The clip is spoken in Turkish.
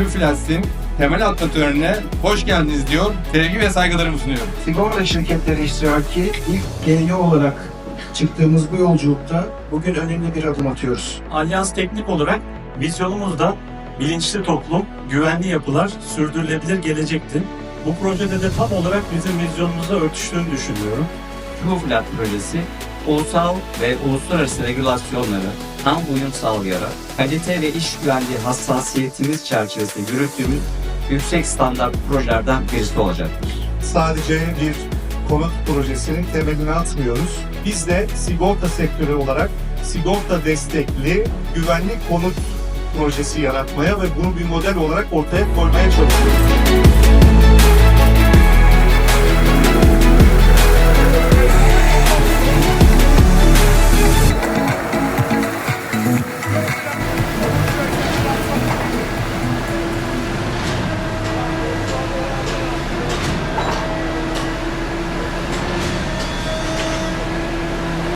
Plus'in temel atma törenine hoş geldiniz diyor. Sevgi ve saygılarımı sunuyorum. Sigorta şirketleri iştiraki ilk GEO olarak çıktığımız bu yolculukta bugün önemli bir adım atıyoruz. Alyans Teknik olarak vizyonumuzda bilinçli toplum, güvenli yapılar, sürdürülebilir gelecekti. Bu projede de tam olarak bizim vizyonumuza örtüştüğünü düşünüyorum. TrueFlat projesi ulusal ve uluslararası regülasyonlara tam uyum sağlayarak kalite ve iş güvenliği hassasiyetimiz çerçevesinde yürüttüğümüz yüksek standart projelerden birisi olacaktır. sadece bir konut projesinin temelini atmıyoruz. Biz de sigorta sektörü olarak sigorta destekli güvenlik konut projesi yaratmaya ve bunu bir model olarak ortaya koymaya çalışıyoruz.